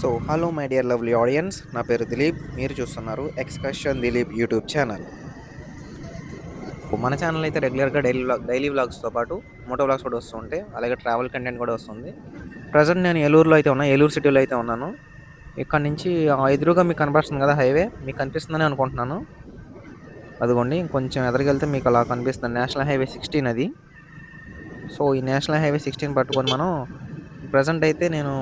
So hello my dear lovely audience నా పేరు దిలీప్. మీరు చూస్తున్నారు ఎక్స్కర్షన్ దిలీప్ యూట్యూబ్ ఛానల్. మన ఛానల్ అయితే రెగ్యులర్గా డైలీ వ్లాగ్ డైలీ వ్లాగ్స్తో పాటు మోటో వ్లాగ్స్ కూడా వస్తుంటే అలాగే ట్రావెల్ కంటెంట్ కూడా వస్తుంది. ప్రజెంట్ నేను ఏలూరులో అయితే ఉన్నా ఏలూరు సిటీలో అయితే ఉన్నాను. ఇక్కడ నుంచి ఎదురుగా మీకు కనపడుతుంది కదా హైవే మీకు కనిపిస్తుందని అనుకుంటున్నాను. అదిగోండి కొంచెం ఎదరికెళ్తే మీకు అలా కనిపిస్తుంది. నేషనల్ హైవే సిక్స్టీన్ అది. సో ఈ నేషనల్ హైవే సిక్స్టీన్ పట్టుకొని మనం ప్రజెంట్ అయితే నేను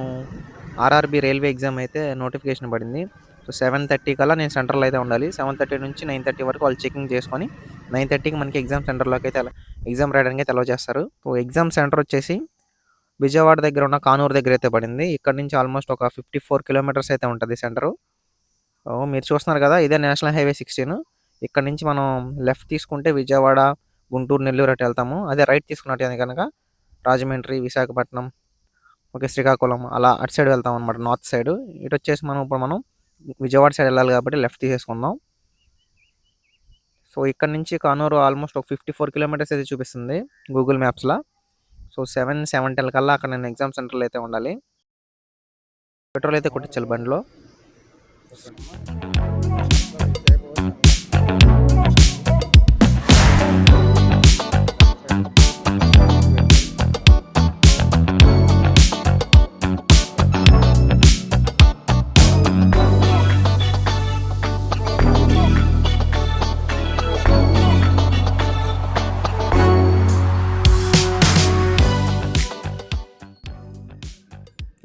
ఆర్ఆర్బి రైల్వే ఎగ్జామ్ అయితే నోటిఫికేషన్ పడింది. సో సెవెన్ థర్టీ కల్లా నేను సెంటర్లో అయితే ఉండాలి. సెవెన్ థర్టీ నుంచి నైన్ థర్టీ వరకు వాళ్ళు చెకింగ్ చేసుకొని నైన్ థర్టీకి మనకి ఎగ్జామ్ సెంటర్లోకి అయితే ఎగ్జామ్ రాయడానికి అయితే అలౌ చేస్తారు. సో ఎగ్జామ్ సెంటర్ వచ్చేసి విజయవాడ దగ్గర ఉన్న కానూరు దగ్గర అయితే పడింది. ఇక్కడ నుంచి ఆల్మోస్ట్ ఒక ఫిఫ్టీ ఫోర్ కిలోమీటర్స్ అయితే ఉంటుంది సెంటరు. సో మీరు చూస్తున్నారు కదా ఇదే నేషనల్ హైవే సిక్స్టీన్. ఇక్కడ నుంచి మనం లెఫ్ట్ తీసుకుంటే విజయవాడ గుంటూరు నెల్లూరు అటు వెళ్తాము. అదే రైట్ తీసుకున్నట్టు కనుక రాజమండ్రి విశాఖపట్నం ఓకే శ్రీకాకుళం అలా అటు సైడ్ వెళ్తాం అనమాట నార్త్ సైడ్. ఇటు వచ్చేసి మనం ఇప్పుడు మనం విజయవాడ సైడ్ వెళ్ళాలి కాబట్టి లెఫ్ట్ తీసేసుకుందాం. సో ఇక్కడ నుంచి కానూరు ఆల్మోస్ట్ ఒక ఫిఫ్టీ ఫోర్ కిలోమీటర్స్ అయితే చూపిస్తుంది గూగుల్ మ్యాప్స్లో. సో సెవెన్ సెవెన్ టెన్ కల్లా అక్కడ నేను ఎగ్జామ్ సెంటర్లో అయితే ఉండాలి. పెట్రోల్ అయితే కొట్టించాలి బండిలో.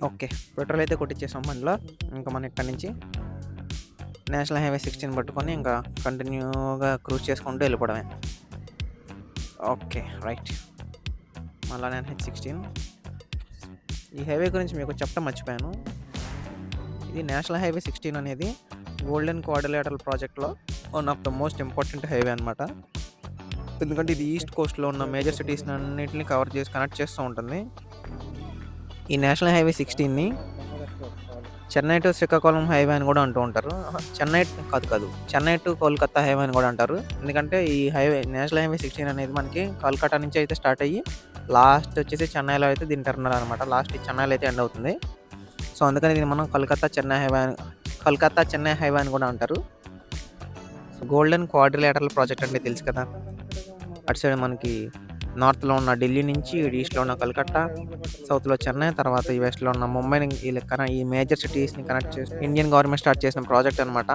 ఓకే. పెట్రోల్ అయితే కొట్టించేసాం బండిలో ఇంకా మనం ఇక్కడ నుంచి నేషనల్ హైవే సిక్స్టీన్ పట్టుకొని ఇంకా కంటిన్యూగా క్రూజ్ చేసుకుంటూ వెళ్ళిపోవడమే. Okay right. మళ్ళా నేను హెచ్ సిక్స్టీన్. ఈ హైవే గురించి మీకు చెప్పడం మర్చిపోయాను. ఇది నేషనల్ హైవే సిక్స్టీన్ అనేది గోల్డెన్ కోఆర్డినేటర్ ప్రాజెక్ట్లో one of the most important highway అనమాట ఎందుకంటే ఇది ఈస్ట్ కోస్ట్లో ఉన్న మేజర్ సిటీస్ అన్నింటిని కవర్ చేసి కనెక్ట్ చేస్తూ ఉంటుంది. ఈ నేషనల్ హైవే సిక్స్టీన్ని చెన్నై టు శ్రీకాకుళం హైవే అని కూడా అంటూ ఉంటారు. చెన్నై కాదు కాదు. చెన్నై టు కోల్కతా హైవే అని కూడా అంటారు. ఎందుకంటే ఈ హైవే నేషనల్ హైవే సిక్స్టీన్ అనేది మనకి కోల్కతా నుంచి అయితే స్టార్ట్ అయ్యి లాస్ట్ వచ్చేసి చెన్నైలో అయితే దీని టర్మినల్ అనమాట లాస్ట్ చెన్నైలో అయితే ఎండ్ అవుతుంది. సో అందుకని దీన్ని మనం కోల్కతా చెన్నై హైవే అని కలకత్తా చెన్నై హైవే అని కూడా అంటారు. గోల్డెన్ క్వాడ్రిలేటరల్ ప్రాజెక్ట్ అంటే తెలుసు కదా? అటు సైడ్ మనకి నార్త్లో ఉన్న ఢిల్లీ నుంచి ఈస్ట్లో ఉన్న కలకత్తా సౌత్లో చెన్నై తర్వాత ఈ వెస్ట్లో ఉన్న ముంబైని ఈ లెక్కన ఈ మేజర్ సిటీస్ని కనెక్ట్ చేసి ఇండియన్ గవర్నమెంట్ స్టార్ట్ చేసిన ప్రాజెక్ట్ అనమాట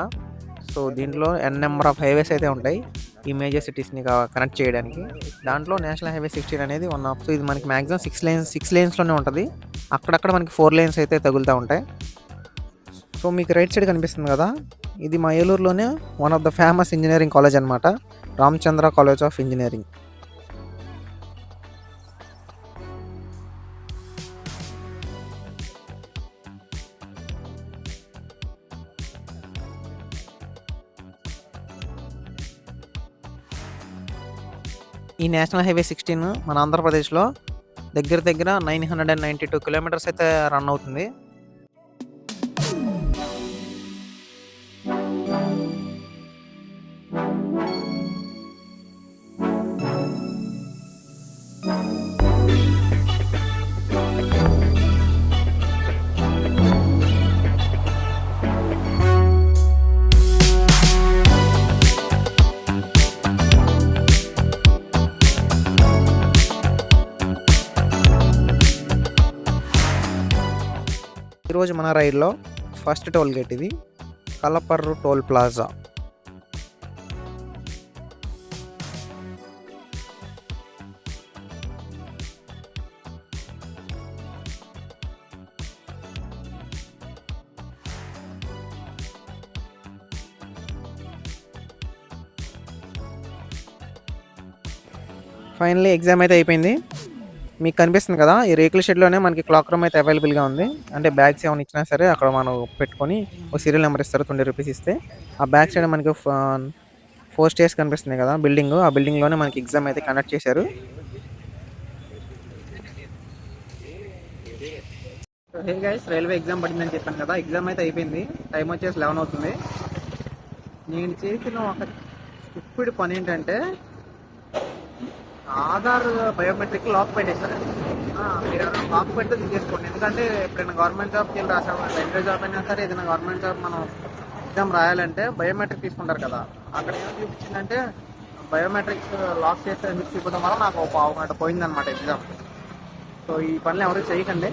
సో దీంట్లో ఎన్ నెంబర్ ఆఫ్ హైవేస్ అయితే ఉంటాయి ఈ మేజర్ సిటీస్ని కనెక్ట్ చేయడానికి. దాంట్లో నేషనల్ హైవే సిక్స్టీన్ అనేది వన్ ఆఫ్ ఇది మనకి మ్యాక్సిమం సిక్స్ లైన్స్ సిక్స్ లైన్స్లోనే ఉంటుంది. అక్కడక్కడ మనకి ఫోర్ లైన్స్ అయితే తగులుతూ ఉంటాయి. సో మీకు రైట్ సైడ్ కనిపిస్తుంది కదా? ఇది మా ఏలూరులోనే one of the famous engineering college అనమాట రామచంద్ర కాలేజ్ ఆఫ్ ఇంజనీరింగ్. ఈ నేషనల్ హైవే సిక్స్టీన్ మన ఆంధ్రప్రదేశ్లో దగ్గర దగ్గర nine hundred and ninety two kilometres అయితే రన్ అవుతుంది. ఈరోజు మన రైల్లో ఫస్ట్ టోల్ గేట్ ఇది Kalaparru toll plaza. Finally exam అయితే అయిపోయింది. మీకు కనిపిస్తుంది కదా ఈ రేకుల షెడ్లోనే మనకి క్లాక్ రూమ్ అయితే అవైలబుల్గా ఉంది. అంటే బ్యాగ్స్ ఏమైనా ఇచ్చినా సరే అక్కడ మనం పెట్టుకొని ఒక సీరియల్ నెంబర్ ఇస్తారు ట్వంటీ రూపీస్ ఇస్తే. ఆ బ్యాక్ సైడ్ మనకి ఫోర్ స్టేర్స్ కనిపిస్తుంది కదా బిల్డింగ్. ఆ బిల్డింగ్లోనే మనకి ఎగ్జామ్ అయితే కండక్ట్ చేశారు. హే గైస్ రైల్వే ఎగ్జామ్ పడిందని చెప్పాను కదా ఎగ్జామ్ అయితే అయిపోయింది. టైం వచ్చేసి లెవెన్ అవుతుంది. నేను చేసిన ఒక ఇప్పుడు పని ఏంటంటే ఆధార్ బయోమెట్రిక్ లాక్ పెట్టేశారు. మీరు లాక్ పెడితే తీసేసుకోండి. ఎందుకంటే ఎప్పుడైనా గవర్నమెంట్ జాబ్కి వెళ్ళి రాసాము? రైల్వే జాబ్ అయినా సరే ఏదైనా గవర్నమెంట్ జాబ్ మనం ఎగ్జామ్ రాయాలంటే బయోమెట్రిక్ తీసుకుంటారు కదా. అక్కడ ఏం చూపించిందంటే బయోమెట్రిక్స్ లాక్ చేస్తే చూపించడం వల్ల నాకు ఒక పావు గంట పోయిందనమాట ఎగ్జామ్. సో ఈ పనులు ఎవరు చేయకండి.